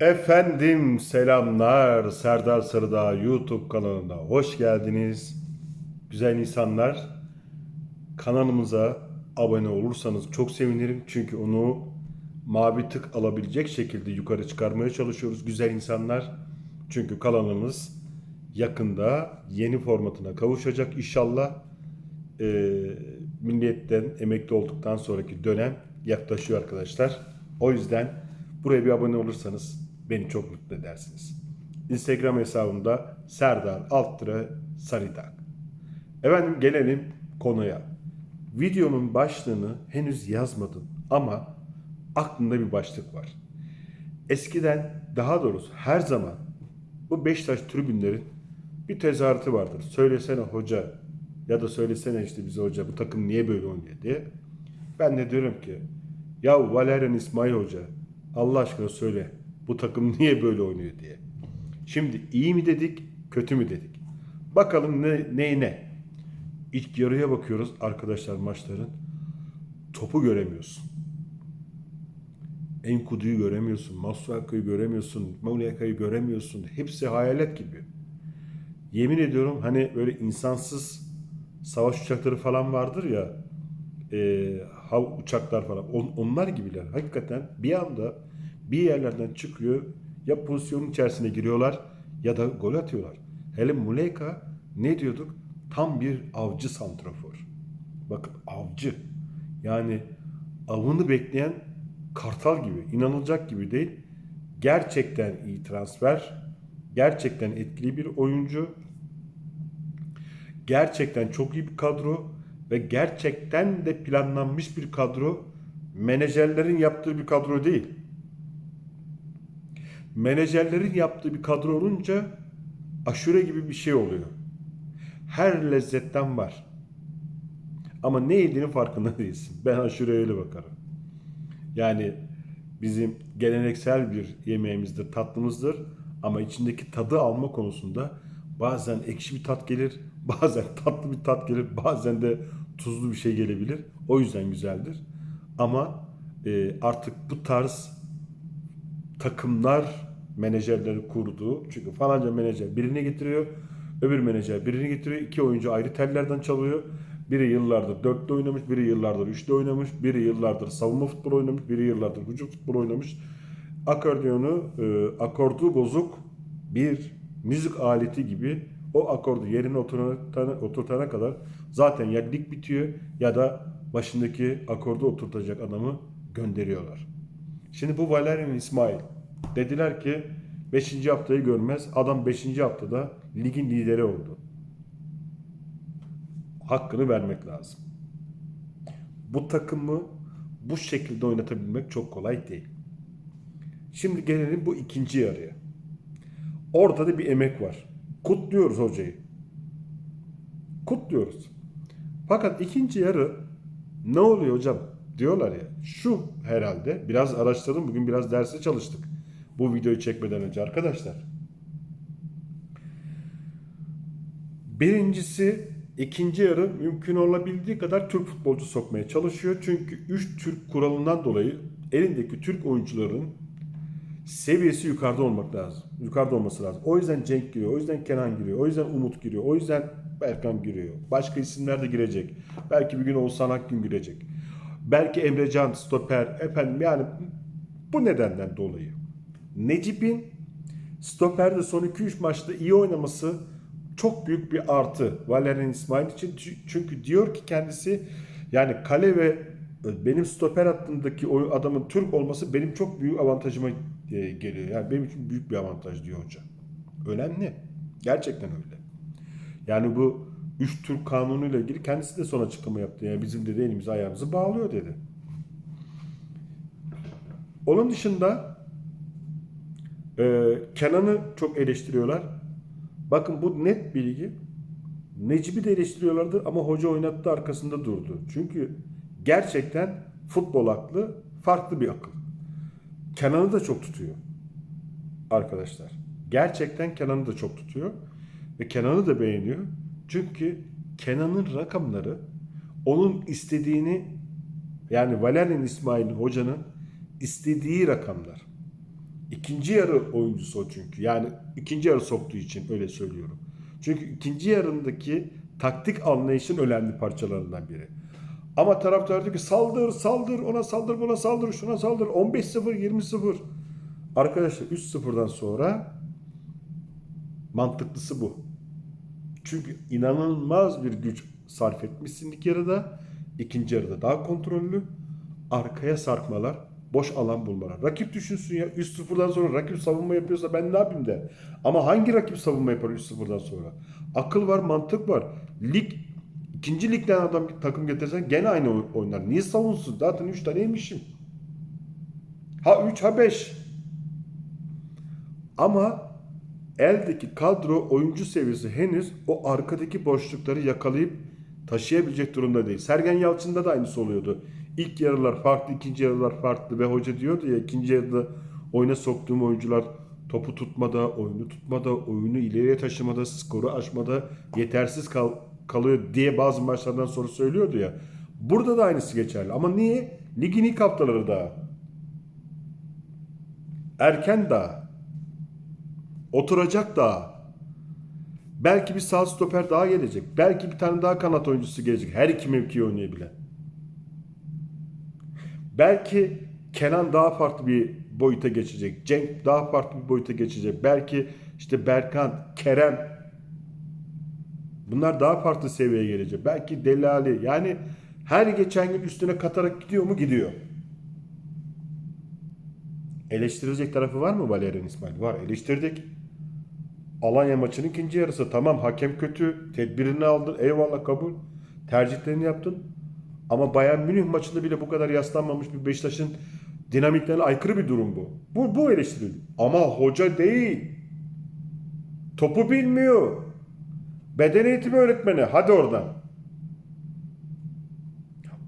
Efendim selamlar Serdar Sarıdağ YouTube kanalına hoş geldiniz. Güzel insanlar kanalımıza abone olursanız çok sevinirim. Çünkü onu mavi tık alabilecek şekilde yukarı çıkarmaya çalışıyoruz güzel insanlar. Çünkü kanalımız yakında yeni formatına kavuşacak inşallah. Ee, milliyetten emekli olduktan sonraki dönem yaklaşıyor arkadaşlar. O yüzden buraya bir abone olursanız beni çok mutlu edersiniz. Instagram hesabımda Serdar Alttıra Sarıdak. Efendim gelelim konuya. Videonun başlığını henüz yazmadım ama aklımda bir başlık var. Eskiden daha doğrusu her zaman bu Beşiktaş tribünlerin bir tezahüratı vardır. Söylesene hoca ya da söylesene işte bize hoca bu takım niye böyle oynuyor diye. Ben de diyorum ki ya Valerian İsmail Hoca Allah aşkına söyle bu takım niye böyle oynuyor diye. Şimdi iyi mi dedik kötü mü dedik. Bakalım ne, ne ne. İlk yarıya bakıyoruz arkadaşlar maçların. Topu göremiyorsun. Enkudu'yu göremiyorsun. Masuaku'yu göremiyorsun. Mauliaka'yı göremiyorsun. Hepsi hayalet gibi. Yemin ediyorum hani böyle insansız savaş uçakları falan vardır ya e, hav uçaklar falan on, onlar gibiler. Hakikaten bir anda bir yerlerden çıkıyor ya pozisyonun içerisine giriyorlar ya da gol atıyorlar. Hele Muleka ne diyorduk? Tam bir avcı santrafor. Bakın avcı. Yani avını bekleyen kartal gibi. inanılacak gibi değil. Gerçekten iyi transfer. Gerçekten etkili bir oyuncu. Gerçekten çok iyi bir kadro ve gerçekten de planlanmış bir kadro. Menajerlerin yaptığı bir kadro değil. Menajerlerin yaptığı bir kadro olunca aşure gibi bir şey oluyor. Her lezzetten var. Ama ne yediğinin farkında değilsin. Ben aşureye öyle bakarım. Yani bizim geleneksel bir yemeğimizdir, tatlımızdır. Ama içindeki tadı alma konusunda bazen ekşi bir tat gelir, bazen tatlı bir tat gelir, bazen de tuzlu bir şey gelebilir. O yüzden güzeldir. Ama e, artık bu tarz takımlar menajerleri kurduğu, çünkü falanca menajer birini getiriyor, öbür menajer birini getiriyor, iki oyuncu ayrı tellerden çalıyor. Biri yıllardır dörtte oynamış, biri yıllardır üçte oynamış, biri yıllardır savunma futbolu oynamış, biri yıllardır hücum futbolu oynamış. Akordiyonu, e, akordu bozuk bir müzik aleti gibi o akordu yerine oturtana, oturtana kadar zaten ya lig bitiyor ya da başındaki akordu oturtacak adamı gönderiyorlar. Şimdi bu Valerian İsmail dediler ki 5. haftayı görmez. Adam 5. haftada ligin lideri oldu hakkını vermek lazım. Bu takımı bu şekilde oynatabilmek çok kolay değil. Şimdi gelelim bu ikinci yarıya. Orada da bir emek var. Kutluyoruz hocayı. Kutluyoruz. Fakat ikinci yarı ne oluyor hocam diyorlar ya. Şu herhalde biraz araştırdım. Bugün biraz derse çalıştık. Bu videoyu çekmeden önce arkadaşlar. Birincisi İkinci yarı mümkün olabildiği kadar Türk futbolcu sokmaya çalışıyor. Çünkü 3 Türk kuralından dolayı elindeki Türk oyuncuların seviyesi yukarıda olmak lazım. Yukarıda olması lazım. O yüzden Cenk giriyor, o yüzden Kenan giriyor, o yüzden Umut giriyor, o yüzden Berkan giriyor. Başka isimler de girecek. Belki bir gün Oğuzhan Akgün girecek. Belki Emrecan, Stoper, efendim yani bu nedenden dolayı. Necip'in Stoper'de son 2-3 maçta iyi oynaması çok büyük bir artı Valerian İsmail için. Çünkü diyor ki kendisi yani kale ve benim stoper hattındaki o adamın Türk olması benim çok büyük avantajıma e, geliyor. Yani benim için büyük bir avantaj diyor hoca. Önemli. Gerçekten öyle. Yani bu üç Türk kanunuyla ilgili kendisi de son açıklama yaptı. Yani bizim de elimizi ayağımızı bağlıyor dedi. Onun dışında e, Kenan'ı çok eleştiriyorlar. Bakın bu net bilgi. Necip'i de eleştiriyorlardı ama hoca oynattı arkasında durdu. Çünkü gerçekten futbol aklı farklı bir akıl. Kenan'ı da çok tutuyor arkadaşlar. Gerçekten Kenan'ı da çok tutuyor. Ve Kenan'ı da beğeniyor. Çünkü Kenan'ın rakamları onun istediğini yani Valerian İsmail hocanın istediği rakamlar. İkinci yarı oyuncusu o çünkü. Yani ikinci yarı soktuğu için öyle söylüyorum. Çünkü ikinci yarındaki taktik anlayışın önemli parçalarından biri. Ama taraftar diyor ki saldır saldır ona saldır buna saldır şuna saldır 15-0 20-0. Arkadaşlar 3-0'dan sonra mantıklısı bu. Çünkü inanılmaz bir güç sarf etmişsin ilk yarıda. ikinci yarıda daha kontrollü. Arkaya sarkmalar, boş alan bulmalar. Rakip düşünsün ya 3-0'dan sonra rakip savunma yapıyorsa ben ne yapayım der. Ama hangi rakip savunma yapar 3-0'dan sonra? Akıl var, mantık var. Lig ikinci ligden adam takım getirsen gene aynı oy- oynar. Niye savunsun? Zaten 3 taneymişim. Ha 3 ha 5. Ama eldeki kadro oyuncu seviyesi henüz o arkadaki boşlukları yakalayıp taşıyabilecek durumda değil. Sergen Yalçın'da da aynısı oluyordu. İlk yarılar farklı, ikinci yarılar farklı ve hoca diyordu ya ikinci yarıda oyuna soktuğum oyuncular topu tutmada, oyunu tutmada, oyunu ileriye taşımada, skoru aşmada yetersiz kal- kalıyor diye bazı maçlardan sonra söylüyordu ya. Burada da aynısı geçerli. Ama niye? Ligin ilk haftaları daha. Erken daha. Oturacak daha. Belki bir sağ stoper daha gelecek. Belki bir tane daha kanat oyuncusu gelecek. Her iki mevkiyi oynayabilen. Belki Kenan daha farklı bir boyuta geçecek. Cenk daha farklı bir boyuta geçecek. Belki işte Berkan, Kerem bunlar daha farklı seviyeye gelecek. Belki Delali. Yani her geçen gün üstüne katarak gidiyor mu? Gidiyor. Eleştirilecek tarafı var mı Valerian İsmail? Var. Eleştirdik. Alanya maçının ikinci yarısı. Tamam hakem kötü. Tedbirini aldın. Eyvallah kabul. Tercihlerini yaptın. Ama Bayern Münih maçında bile bu kadar yaslanmamış bir Beşiktaş'ın dinamiklerine aykırı bir durum bu. Bu, bu eleştirildi. Ama hoca değil. Topu bilmiyor. Beden eğitimi öğretmeni. Hadi oradan.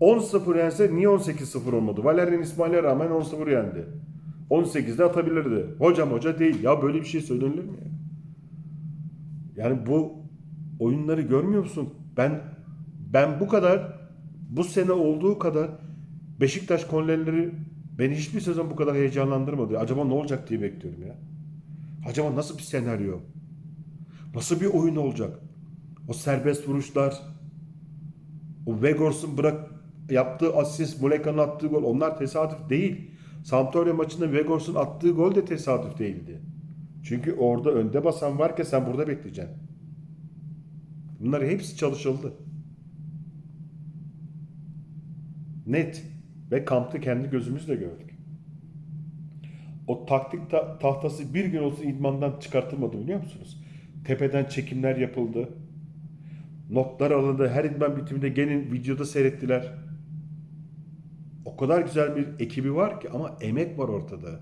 10-0 yense niye 18-0 olmadı? Valerian İsmail'e rağmen 10-0 yendi. 18'de atabilirdi. Hocam hoca değil. Ya böyle bir şey söylenir mi? ya? Yani bu oyunları görmüyor musun? Ben ben bu kadar bu sene olduğu kadar Beşiktaş konuları beni hiçbir sezon bu kadar heyecanlandırmadı. Acaba ne olacak diye bekliyorum ya. Acaba nasıl bir senaryo? Nasıl bir oyun olacak? O serbest vuruşlar, o Vegors'un bırak yaptığı asist, Muleka'nın attığı gol onlar tesadüf değil. Sampdoria maçında Vegors'un attığı gol de tesadüf değildi. Çünkü orada önde basan varken sen burada bekleyeceksin. Bunlar hepsi çalışıldı. Net. Ve kampta kendi gözümüzle gördük. O taktik ta- tahtası bir gün olsun idmandan çıkartılmadı biliyor musunuz? Tepeden çekimler yapıldı. Notlar alındı. Her idman bitiminde gelin videoda seyrettiler. O kadar güzel bir ekibi var ki ama emek var ortada.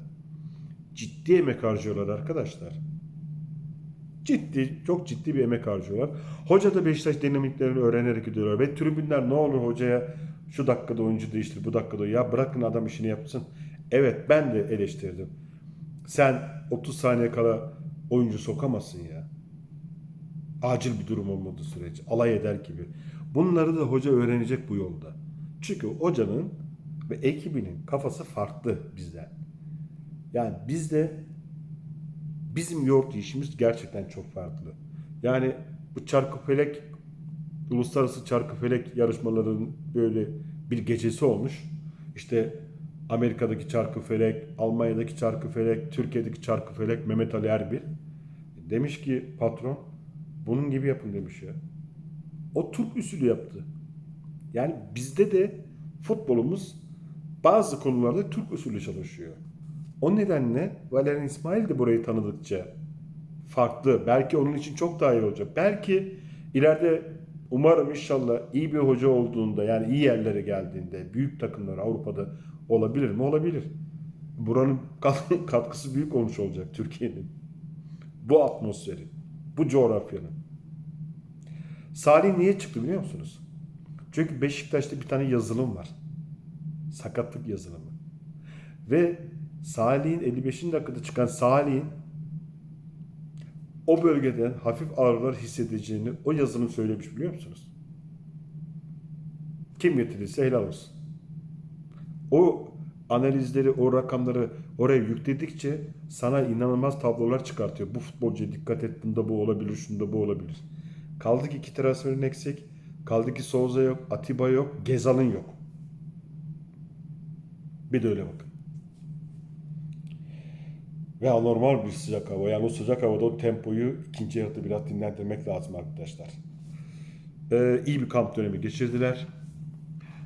Ciddi emek harcıyorlar arkadaşlar. Ciddi, çok ciddi bir emek harcıyorlar. Hoca da Beşiktaş dinamiklerini öğrenerek gidiyorlar. Ve tribünler ne olur hocaya şu dakikada oyuncu değiştir, bu dakikada ya bırakın adam işini yapsın. Evet ben de eleştirdim. Sen 30 saniye kala oyuncu sokamazsın ya. Acil bir durum olmadığı sürece. Alay eder gibi. Bunları da hoca öğrenecek bu yolda. Çünkü hocanın ve ekibinin kafası farklı bizden. Yani bizde bizim yoğurt işimiz gerçekten çok farklı. Yani bu çarkıfelek uluslararası çarkıfelek yarışmalarının böyle bir gecesi olmuş. İşte Amerika'daki çarkıfelek, Almanya'daki çarkıfelek, Türkiye'deki çarkıfelek Mehmet Ali Erbil demiş ki patron bunun gibi yapın demiş ya. O Türk usulü yaptı. Yani bizde de futbolumuz bazı konularda Türk usulü çalışıyor. O nedenle Valerian İsmail de burayı tanıdıkça farklı. Belki onun için çok daha iyi olacak. Belki ileride umarım inşallah iyi bir hoca olduğunda yani iyi yerlere geldiğinde büyük takımlar Avrupa'da olabilir mi? Olabilir. Buranın kat- katkısı büyük olmuş olacak Türkiye'nin. Bu atmosferi, bu coğrafyanın. Salih niye çıktı biliyor musunuz? Çünkü Beşiktaş'ta bir tane yazılım var. Sakatlık yazılımı. Ve Salih'in 55. dakikada çıkan Salih'in o bölgeden hafif ağrılar hissedeceğini o yazılım söylemiş biliyor musunuz? Kim getirirse helal olsun. O analizleri, o rakamları oraya yükledikçe sana inanılmaz tablolar çıkartıyor. Bu futbolcuya dikkat et, bunda bu olabilir, şunda bu olabilir. Kaldı ki iki transferin eksik. Kaldı ki Souza yok, Atiba yok, Gezal'ın yok. Bir de öyle bakın. Ve anormal bir sıcak hava. Yani o sıcak havada o tempoyu ikinci yarıda biraz dinlendirmek lazım arkadaşlar. Ee, iyi bir kamp dönemi geçirdiler.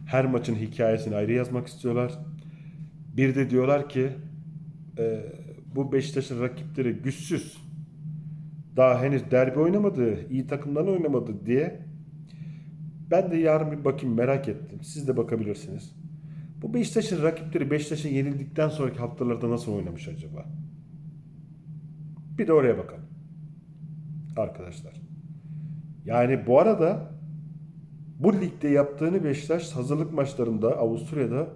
Her maçın hikayesini ayrı yazmak istiyorlar. Bir de diyorlar ki e, bu Beşiktaş'ın rakipleri güçsüz. Daha henüz derbi oynamadı, iyi takımdan oynamadı diye. Ben de yarın bir bakayım merak ettim. Siz de bakabilirsiniz. Bu Beşiktaş'ın rakipleri Beşiktaş'ın yenildikten sonraki haftalarda nasıl oynamış acaba? Bir de oraya bakalım. Arkadaşlar. Yani bu arada bu ligde yaptığını Beşiktaş hazırlık maçlarında Avusturya'da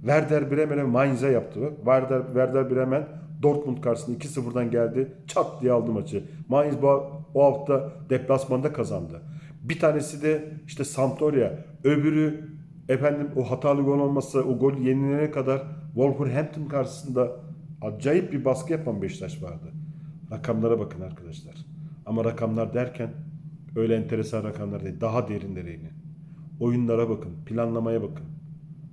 Werder Bremen'e Mainz'e yaptı. Werder, Werder Bremen Dortmund karşısında 2-0'dan geldi. Çat diye aldı maçı. Mainz bu, o hafta deplasmanda kazandı. Bir tanesi de işte Sampdoria. Öbürü efendim o hatalı gol olmasa o gol yenilene kadar Wolverhampton karşısında acayip bir baskı yapan Beşiktaş vardı. Rakamlara bakın arkadaşlar. Ama rakamlar derken öyle enteresan rakamlar değil. Daha derinlere inin. Oyunlara bakın. Planlamaya bakın.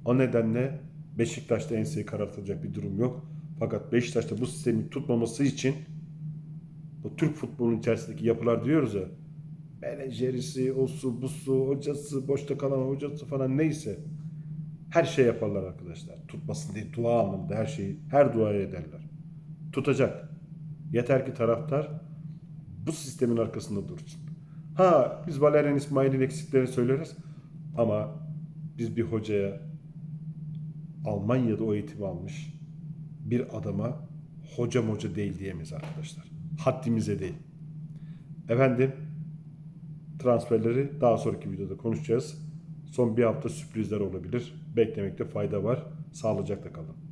O nedenle Beşiktaş'ta enseyi karartacak bir durum yok. Fakat Beşiktaş'ta bu sistemi tutmaması için bu Türk futbolunun içerisindeki yapılar diyoruz ya menajerisi, osu, busu, hocası, boşta kalan hocası falan neyse her şey yaparlar arkadaşlar. Tutmasın diye dua anlamında her şeyi, her duaya ederler. Tutacak. Yeter ki taraftar bu sistemin arkasında dursun. Ha biz Valerian İsmail'in eksiklerini söyleriz ama biz bir hocaya Almanya'da o eğitimi almış bir adama hocam hoca değil diyemeyiz arkadaşlar. Haddimize değil. Efendim transferleri daha sonraki videoda konuşacağız. Son bir hafta sürprizler olabilir. Beklemekte fayda var. Sağlıcakla kalın.